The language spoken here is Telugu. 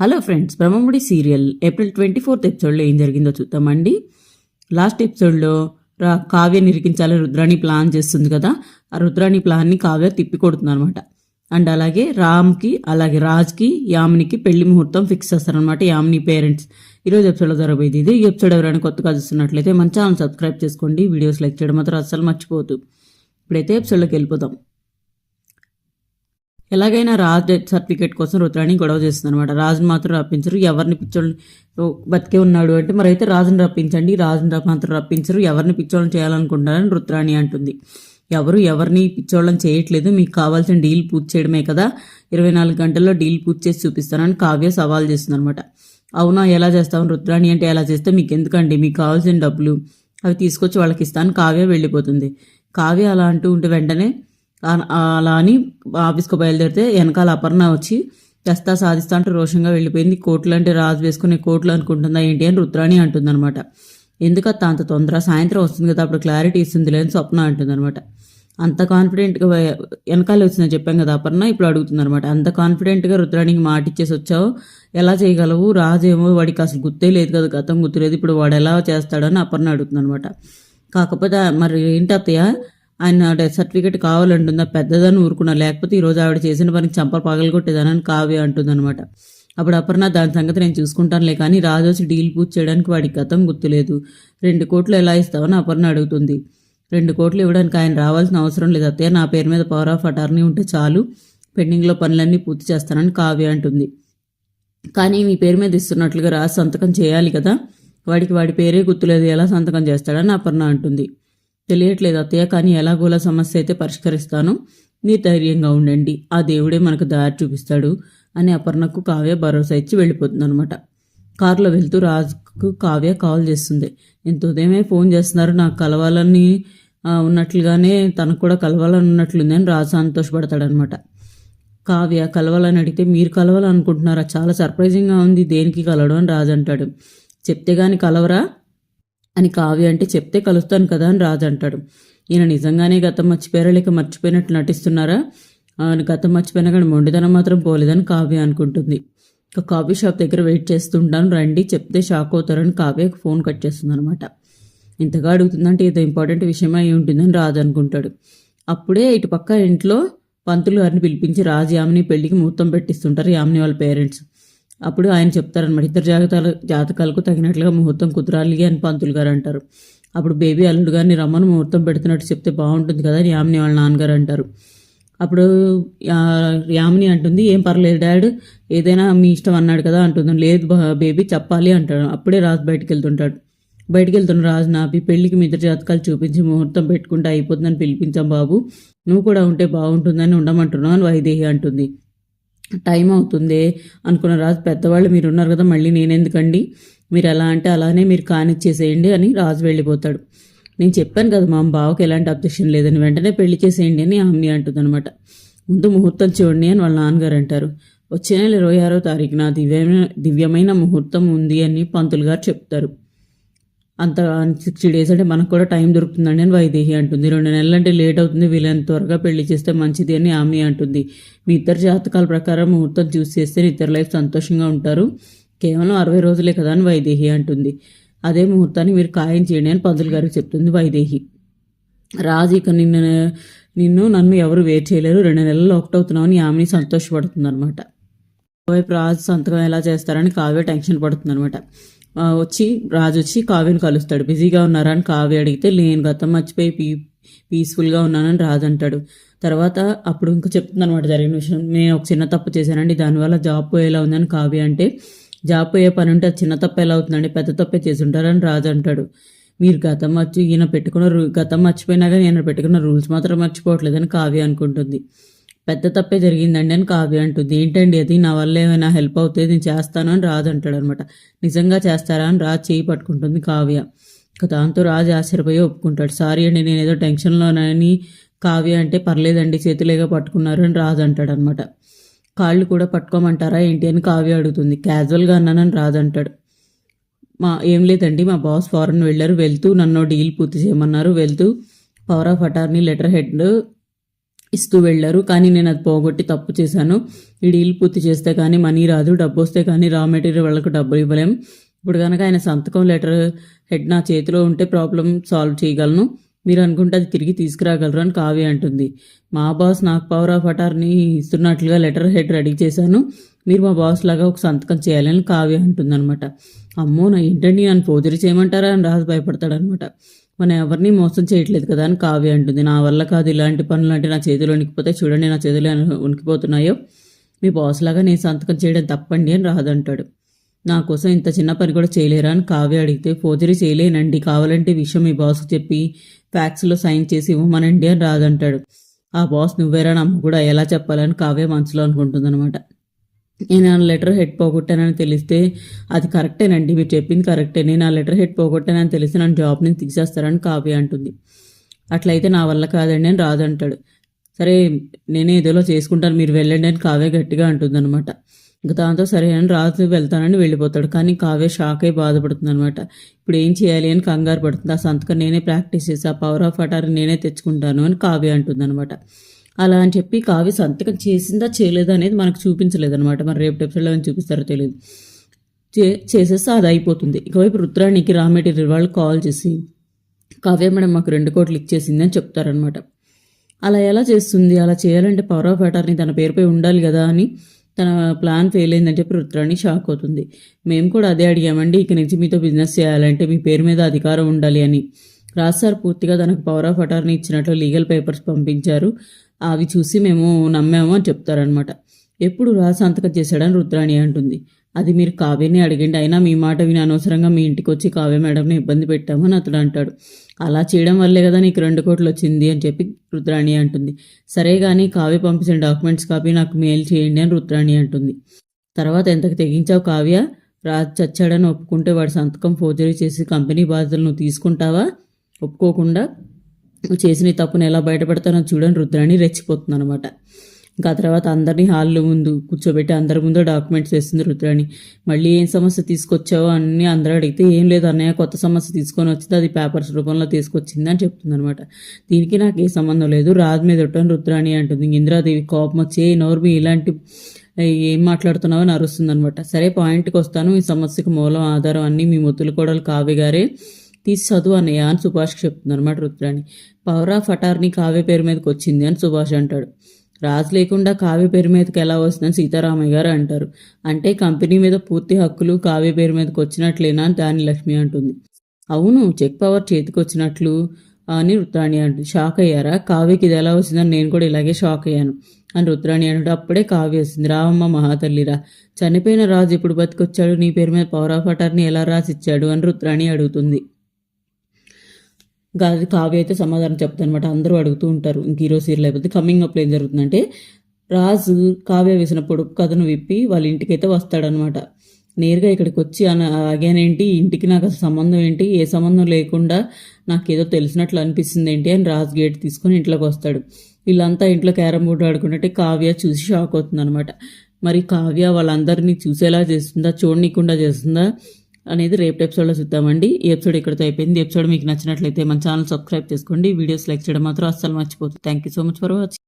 Hello friends Brahmamudi serial April twenty fourth ఎపిసోడ్లో ఏం జరిగిందో చూద్దామండి. లాస్ట్ ఎపిసోడ్లో రా కావ్య నిరికించాలని రుద్రాణి ప్లాన్ చేస్తుంది కదా ఆ రుద్రాణి ప్లాన్ని కావ్య తిప్పి కొడుతుంది అనమాట అండ్ అలాగే రామ్కి అలాగే రాజ్కి యామినికి పెళ్ళి ముహూర్తం ఫిక్స్ చేస్తారనమాట యామిని పేరెంట్స్. ఈరోజు ఎపిసోడ్లో జరగబోయేది ఇది. ఈ ఎపిసోడ్ ఎవరైనా కొత్తగా చూస్తున్నట్లయితే మన ఛానల్ సబ్స్క్రైబ్ చేసుకోండి. వీడియోస్ లైక్ చేయడం మాత్రం అస్సలు మర్చిపోవద్దు. ఇప్పుడైతే ఎపిసోడ్లోకి వెళ్ళిపోతాం ఎలాగైనా రాజ్ డెత్ సర్టిఫికేట్ కోసం రుద్రాణి గొడవ చేస్తుంది అనమాట రాజుని మాత్రం రప్పించరు ఎవరిని పిచ్చోళ్ళని బతికే ఉన్నాడు అంటే మరైతే రాజుని రప్పించండి రాజుని మాత్రం రప్పించరు ఎవరిని పిచ్చోళ్ళని చేయాలనుకుంటారని రుద్రాణి అంటుంది. ఎవరు ఎవరిని పిచ్చోళ్ళని చేయట్లేదు మీకు కావాల్సిన డీల్ పూర్తి చేయడమే కదా ఇరవై నాలుగు గంటల్లో డీల్ పూర్తి చేసి చూపిస్తానని కావ్య సవాల్ చేస్తుంది అనమాట అవునా ఎలా చేస్తావు? రుద్రాణి అంటే ఎలా చేస్తే మీకు ఎందుకండి మీకు కావాల్సిన డబ్బులు అవి తీసుకొచ్చి వాళ్ళకి ఇస్తాను కావ్య వెళ్ళిపోతుంది. కావ్య అలా అంటూ ఉంటే వెంటనే అలా అని ఆఫీస్కి బయలుదేరితే వెనకాల అపర్ణ వచ్చి తెస్తా సాధిస్తా అంటూ రోషంగా వెళ్ళిపోయింది. కోట్లు అంటే రాజు వేసుకునే కోట్లు అనుకుంటుందా ఏంటి అని రుద్రాణి అంటుందన్నమాట. ఎందుకంత అంత తొందర సాయంత్రం వస్తుంది కదా అప్పుడు క్లారిటీ ఇస్తుంది లేని స్వప్న అంటుందన్నమాట. అంత కాన్ఫిడెంట్గా వెనకాల వచ్చిందని చెప్పాం కదా అపర్ణ ఇప్పుడు అడుగుతుందన్నమాట. అంత కాన్ఫిడెంట్గా రుద్రాణికి మాట ఇచ్చేసి వచ్చావు ఎలా చేయగలవు? రాజేమో వాడికి అసలు గుర్తే లేదు కదా గతం గుర్తులేదు. ఇప్పుడు వాడు ఎలా చేస్తాడని అపర్ణ అడుగుతుందన్నమాట. కాకపోతే మరి ఏంటి అత్తయ్య? ఆయన డెత్ సర్టిఫికేట్ కావాలంటుందా? పెద్దదని ఊరుకున్నా. లేకపోతే ఈరోజు ఆవిడ చేసిన పనికి చంపలు పగలగొట్టేదానని కావ్య అంటుందన్నమాట. అప్పుడు అపర్ణ దాని సంగతి నేను చూసుకుంటానులే కానీ రాజు వచ్చి డీల్ పూర్తి చేయడానికి వాడికి గతం గుర్తులేదు. రెండు కోట్లు ఎలా ఇస్తావని అపర్ణ అడుగుతుంది. రెండు కోట్లు ఇవ్వడానికి ఆయన రావాల్సిన అవసరం లేదు అత్తయ్య. నా పేరు మీద పవర్ ఆఫ్ అటార్నీ ఉంటే చాలు. పెండింగ్లో పనులన్నీ పూర్తి చేస్తానని కావ్య అంటుంది. కానీ మీ పేరు మీద ఇస్తున్నట్లుగా రాసి సంతకం చేయాలి కదా. వాడికి వాడి పేరే గుర్తులేదు. ఎలా సంతకం చేస్తాడని అపర్ణ అంటుంది. తెలియట్లేదు అత్తయ్య కానీ ఎలాగోలా సమస్య అయితే పరిష్కరిస్తాను. నీ ధైర్యంగా ఉండండి. ఆ దేవుడే మనకు దారి చూపిస్తాడు అని అపర్ణకు కావ్య భరోసా ఇచ్చి వెళ్ళిపోతుంది అనమాట కారులో వెళ్తూ రాజుకు కావ్య కాల్ చేస్తుంది. ఎంత ఉదయమే ఫోన్ చేస్తున్నారు నాకు కలవాలని ఉన్నట్లుగానే తనకు కూడా కలవాలని ఉన్నట్లుంది అని రాజు సంతోషపడతాడనమాట కావ్య కలవాలని అడిగితే మీరు కలవాలనుకుంటున్నారా? చాలా సర్ప్రైజింగ్గా ఉంది దేనికి కలవడం? అని రాజు అంటాడు. చెప్తే కానీ కలవరా? అని కావ్య అంటే చెప్తే కలుస్తాను కదా అని రాజు అంటాడు. ఈయన నిజంగానే గతం మర్చిపోయారా లేక మర్చిపోయినట్లు నటిస్తున్నారా? గతం మర్చిపోయినా కానీ మొండితనం మాత్రం పోలేదని కావ్య అనుకుంటుంది. ఒక కాఫీ షాప్ దగ్గర వెయిట్ చేస్తుంటాను రండి చెప్తే షాక్ అవుతారని కావ్యకు ఫోన్ కట్ చేస్తుంది అనమాట ఇంతగా అడుగుతుందంటే ఏదో ఇంపార్టెంట్ విషయమై అయి ఉంటుందని రాజు అనుకుంటాడు. అప్పుడే ఇటు పక్క ఇంట్లో పంతులు గారిని పిలిపించి రాజు యామిని పెళ్ళికి ముహూర్తం పెట్టిస్తుంటారు. యామిని వాళ్ళ పేరెంట్స్. అప్పుడు ఆయన చెప్తారనమాట ఇద్దరు జాతకాలు జాతకాలకు తగినట్లుగా ముహూర్తం కుదరాలి అని పంతులు గారు అంటారు. అప్పుడు బేబీ అల్లుడు గారిని రమ్మను ముహూర్తం పెడుతున్నట్టు చెప్తే బాగుంటుంది కదా అని యామిని వాళ్ళ నాన్నగారు అంటారు. అప్పుడు యామిని అంటుంది ఏం పర్లేదు డాడ్ ఏదైనా మీ ఇష్టం అన్నాడు కదా అంటుంది. లేదు బేబీ చెప్పాలి అంటాడు. అప్పుడే రాజు బయటికి వెళ్తుంటాడు బయటికి వెళ్తున్న రాజు నాపి పెళ్ళికి మీ ఇద్దరు జాతకాలు చూపించి ముహూర్తం పెట్టుకుంటే అయిపోతుందని పిలిపించాం బాబు. నువ్వు కూడా ఉంటే బాగుంటుందని ఉండమంటున్నావు అని వైదేహి అంటుంది. టైం అవుతుంది అనుకున్న రాజు పెద్దవాళ్ళు మీరు ఉన్నారు కదా మళ్ళీ నేనెందుకండి? మీరు ఎలా అంటే అలానే మీరు కానిచ్చేసేయండి అని రాజు వెళ్ళిపోతాడు. నేను చెప్పాను కదా మా బావకి ఎలాంటి అబ్జెక్షన్ లేదని వెంటనే పెళ్ళి చేసేయండి అని ఆమె అంటుందన్నమాట. ముందు ముహూర్తం చూడండి అని వాళ్ళ నాన్నగారు అంటారు. వచ్చే నెల ఇరవై ఆరో తారీఖున దివ్యమైన దివ్యమైన ముహూర్తం ఉంది అని పంతులు గారు చెప్తారు. అంత సిక్స్టీ డేస్ అంటే మనకు కూడా టైం దొరుకుతుందండి అని వైదేహి అంటుంది. రెండు నెలలు అంటే లేట్ అవుతుంది వీళ్ళని త్వరగా పెళ్ళి చేస్తే మంచిది అని ఆమె అంటుంది. మీ ఇద్దరు జాతకాల ప్రకారం ముహూర్తం చూసి చేస్తే ఇద్దరు లైఫ్ సంతోషంగా ఉంటారు. కేవలం అరవై రోజులే కదా అని వైదేహి అంటుంది. అదే ముహూర్తాన్ని మీరు ఖాయం చేయండి అని పంతులు గారికి చెప్తుంది వైదేహి. రాజు ఇక నిన్ను నిన్ను నన్ను ఎవరు వేరు చేయలేరు. రెండు నెలల్లో ఒకటవుతున్నామని ఆమెని సంతోషపడుతుంది అనమాట వైపు రాజు సంతకం ఎలా చేస్తారని కావ్య టెన్షన్ పడుతుంది అనమాట వచ్చి రాజు వచ్చి కావ్యను కలుస్తాడు. బిజీగా ఉన్నారా అని కావ్య అడిగితే నేను గతం మర్చిపోయి పీ పీస్ఫుల్గా ఉన్నానని రాజు అంటాడు. తర్వాత అప్పుడు ఇంకా చెప్తుంది అనమాట జరిగిన విషయం. నేను ఒక చిన్న తప్పు చేశానండి. దానివల్ల జాబ్ పోయేలా ఉందని కావ్య అంటే జాబ్ పోయే పని ఉంటే అది చిన్న తప్పు ఎలా అవుతుందండి? పెద్ద తప్పే చేసి ఉంటారని రాజు అంటాడు. మీరు గతం మర్చి ఈయన పెట్టుకున్న రూ గతం మర్చిపోయినా కానీ ఈయన పెట్టుకున్న రూల్స్ మాత్రం మర్చిపోవట్లేదని కావ్య అనుకుంటుంది. పెద్ద తప్పే జరిగిందండి అని కావ్య అంటుంది. ఏంటండి అది? నా వల్ల ఏమైనా హెల్ప్ అవుతుంది నేను చేస్తాను అని రాజు అంటాడు అనమాట నిజంగా చేస్తారా? అని రాజు చేయి పట్టుకుంటుంది కావ్య. దాంతో రాజు ఆశ్చర్యపోయి ఒప్పుకుంటాడు. సారీ అండి నేను ఏదో టెన్షన్లోనని కావ్య అంటే పర్లేదండి చేతులేగా పట్టుకున్నారు అని రాజు అంటాడు అనమాట కాళ్ళు కూడా పట్టుకోమంటారా ఏంటి? అని కావ్య అడుగుతుంది. క్యాజువల్గా అన్నానని రాజు అంటాడు. మా ఏం లేదండి మా బాస్ ఫారెన్ వెళ్ళారు. వెళ్తూ నన్ను డీల్ పూర్తి చేయమన్నారు. వెళ్తూ power of attorney letter head ఇస్తూ వెళ్ళారు. కానీ నేను అది పోగొట్టి తప్పు చేశాను. ఈ డీల్ పూర్తి చేస్తే కానీ మనీ రాదు డబ్బు వస్తే కానీ రా మెటీరియల్ వాళ్ళకు డబ్బులు ఇవ్వలేం. ఇప్పుడు కనుక ఆయన సంతకం లెటర్ హెడ్ నా చేతిలో ఉంటే ప్రాబ్లం సాల్వ్ చేయగలను. మీరు అనుకుంటే అది తిరిగి తీసుకురాగలరు అని కావ్య అంటుంది. మా బాస్ నాకు పవర్ ఆఫ్ అటార్ని ఇస్తున్నట్లుగా లెటర్ హెడ్ రెడీ చేశాను. మీరు మా బాస్ లాగా ఒక సంతకం చేయాలని కావ్య అంటుందన్నమాట. అమ్మో నా ఏంటండి నన్ను ఫోజరీ చేయమంటారా అని రాజు భయపడతాడనమాట మనం ఎవరిని మోసం చేయట్లేదు కదా అని కావ్య అంటుంది. నా వల్ల కాదు ఇలాంటి పనులు అంటే నా చేతిలో ఉనికిపోతే చూడండి నా చేతిలో ఉనికిపోతున్నాయో. మీ బాస్ లాగా నేను సంతకం చేయడం తప్పండి అని రాదు అంటాడు నా కోసం ఇంత చిన్న పని కూడా చేయలేరా అని కావ్య అడిగితే ఫోజరీ చేయలేనండి. కావాలంటే ఈ విషయం మీ బాస్కి చెప్పి ఫ్యాక్స్లో సైన్ చేసి ఇవ్వమనండి అని రాదంటాడు. ఆ బాస్ నువ్వేరా నమ్మ కూడా ఎలా చెప్పాలని? కావ్య మనసులో అనుకుంటుందన్నమాట. నేను ఆ లెటర్ హెడ్ పోగొట్టానని తెలిస్తే అది కరెక్టేనండి మీరు చెప్పింది కరెక్టే. నేను ఆ లెటర్ హెడ్ పోగొట్టానని తెలిస్తే నన్ను జాబ్ నుంచి తీసేస్తారని కావ్య అంటుంది. అట్లయితే నా వల్ల కాదండి అని రాదంటాడు సరే నేనే ఏదోలో చేసుకుంటాను మీరు వెళ్ళండి అని కావ్య గట్టిగా అంటుందన్నమాట. ఇంకా దాంతో సరే అని రాదు వెళ్తానని వెళ్ళిపోతాడు. కానీ కావ్య షాక్ అయి బాధపడుతుంది అనమాట ఇప్పుడు ఏం చేయాలి అని కంగారు పడుతుంది. ఆ సంతకం నేనే ప్రాక్టీస్ చేసి ఆ పవర్ ఆఫ్ అటార్ నేనే తెచ్చుకుంటాను అని కావ్య అంటుంది అనమాట అలా అని చెప్పి కావ్య సంతకం చేసిందా చేయలేదా అనేది మనకు చూపించలేదు అనమాట మరి రేపు ఎపిసోడ్లో ఏమైనా చూపిస్తారో తెలియదు చే చేసేస్తే అది అయిపోతుంది. ఇకవైపు రుద్రానికి రా మెటీరియల్ వాళ్ళు కాల్ చేసి కావ్య మేడం మాకు రెండు కోట్లు ఇచ్చేసింది అని చెప్తారనమాట అలా ఎలా చేస్తుంది? అలా చేయాలంటే పవర్ ఆఫ్ అటార్నీ తన పేరుపై ఉండాలి కదా అని తన ప్లాన్ ఫెయిల్ అయిందని చెప్పి రుద్రాణి షాక్ అవుతుంది. మేము కూడా అదే అడిగామండి. ఇక నుంచి మీతో బిజినెస్ చేయాలంటే మీ పేరు మీద అధికారం ఉండాలి అని. రాజ్ సార్ పూర్తిగా తనకు పవర్ ఆఫ్ అటార్నీ ఇచ్చినట్లు లీగల్ పేపర్స్ పంపించారు. అవి చూసి మేము నమ్మాము అని చెప్తారనమాట ఎప్పుడు రా సంతకం చేశాడని రుద్రాణి అంటుంది. అది మీరు కావ్యని అడిగండి. అయినా మీ మాట విని అనవసరంగా మీ ఇంటికి వచ్చి కావ్య మేడంని ఇబ్బంది పెట్టామని అతడు అంటాడు. అలా చేయడం వల్లే కదా నీకు రెండు కోట్లు వచ్చింది అని చెప్పి రుద్రాణి అంటుంది. సరే కానీ కావ్య పంపించిన డాక్యుమెంట్స్ కాపీ నాకు మెయిల్ చేయండి అని రుద్రాణి అంటుంది. తర్వాత ఎంతకు తెగించావు కావ్య? రాజ్ చచ్చాడని ఒప్పుకుంటే వాడి సంతకం ఫోర్జరీ చేసి కంపెనీ బాధ్యతలు నువ్వు తీసుకుంటావా? ఒప్పుకోకుండా? చేసిన తప్పును ఎలా బయటపడతానో చూడని రుద్రాణి రెచ్చిపోతుంది అనమాట ఇంకా ఆ తర్వాత అందరినీ హాల్లో ముందు కూర్చోబెట్టి అందరి ముందు డాక్యుమెంట్స్ వేస్తుంది రుద్రాణి. మళ్ళీ ఏం సమస్య తీసుకొచ్చావో అన్ని అందరూ అడిగితే ఏం లేదు అన్నయ్య కొత్త సమస్య తీసుకొని వచ్చింది అది పేపర్స్ రూపంలో తీసుకొచ్చింది అని చెప్తుంది అనమాట దీనికి నాకు ఏ సంబంధం లేదు. రాజు మీద ఉంటాను రుద్రాణి అంటుంది. ఇంద్రాదేవి ఇందిరాదేవి కోపం వచ్చి నోర్మి ఇలాంటి ఏం మాట్లాడుతున్నావో అని అరుస్తుంది అనమాట సరే పాయింట్కి వస్తాను. ఈ సమస్యకు మూలం ఆధారం అన్నీ మీ ముద్దుల కోడలు కావ్య గారే. తీసి చదువు అన్నయ్య అని సుభాష్కి చెప్తుంది అనమాట Rudrani. Power of attorney Kavya పేరు మీదకి వచ్చింది అని సుభాష్ అంటాడు. రాజు లేకుండా కావ్య పేరు మీదకి ఎలా వస్తుందని సీతారామయ్య గారు అంటారు. అంటే కంపెనీ మీద పూర్తి హక్కులు కావ్య పేరు మీదకి వచ్చినట్లేనా అని దాని లక్ష్మి అంటుంది. అవును చెక్ పవర్ చేతికి వచ్చినట్లు అని రుద్రాణి అంటుంది. షాక్ అయ్యారా? కావ్యకి ఇది ఎలా వచ్చిందని నేను కూడా ఇలాగే షాక్ అయ్యాను అని రుద్రాణి అంటే అప్పుడే కావ్య వస్తుంది రావమ్మ మహాతల్లిరా. చనిపోయిన రాజు ఇప్పుడు బతికొచ్చాడు? నీ పేరు మీద పవర్ ఆఫ్ అటార్ని ఎలా రాసిచ్చాడు? అని రుద్రాణి అడుగుతుంది. గాలి కావ్య అయితే సమాధానం చెప్తానమాట అందరూ అడుగుతూ ఉంటారు ఇంక హీరో సీరియల్ అయిపోతే కమింగ్ అప్లో ఏం జరుగుతుందంటే రాజు కావ్య వేసిన పొడుపు కథను విప్పి వాళ్ళ ఇంటికైతే వస్తాడనమాట నేరుగా ఇక్కడికి వచ్చి అన ఆగానేంటి ఇంటికి నాకు అసలు సంబంధం ఏంటి? ఏ సంబంధం లేకుండా నాకేదో తెలిసినట్లు అనిపిస్తుంది ఏంటి? అని రాజు గేట్ తీసుకొని ఇంట్లోకి వస్తాడు. వీళ్ళంతా ఇంట్లో క్యారమ్ బోర్డు ఆడుకుంటే కావ్య చూసి షాక్ అవుతుంది అనమాట మరి కావ్య వాళ్ళందరినీ చూసేలా చేస్తుందా? చూడనీయకుండా చేస్తుందా? అనేది రేపు ఎపిసోడ్లో చూద్దామండి. ఈ ఎపిసోడ్ ఇక్కడితో అయిపోయింది. ఎపిసోడ్ మీకు నచ్చినట్లయితే మన ఛానల్ సబ్స్క్రైబ్ చేసుకోండి. వీడియోస్ లైక్ చేయడం మాత్రం అస్సలు మర్చిపోతుంది thank you so much for watching